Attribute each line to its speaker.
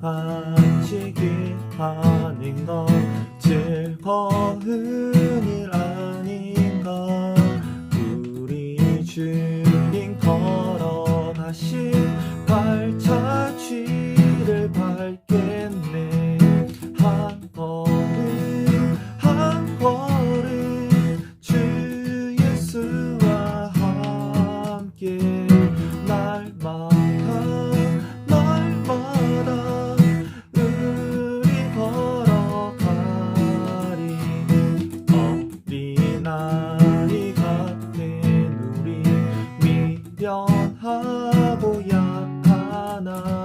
Speaker 1: 바치기 하는 것 즐거운 일 하고 약하나?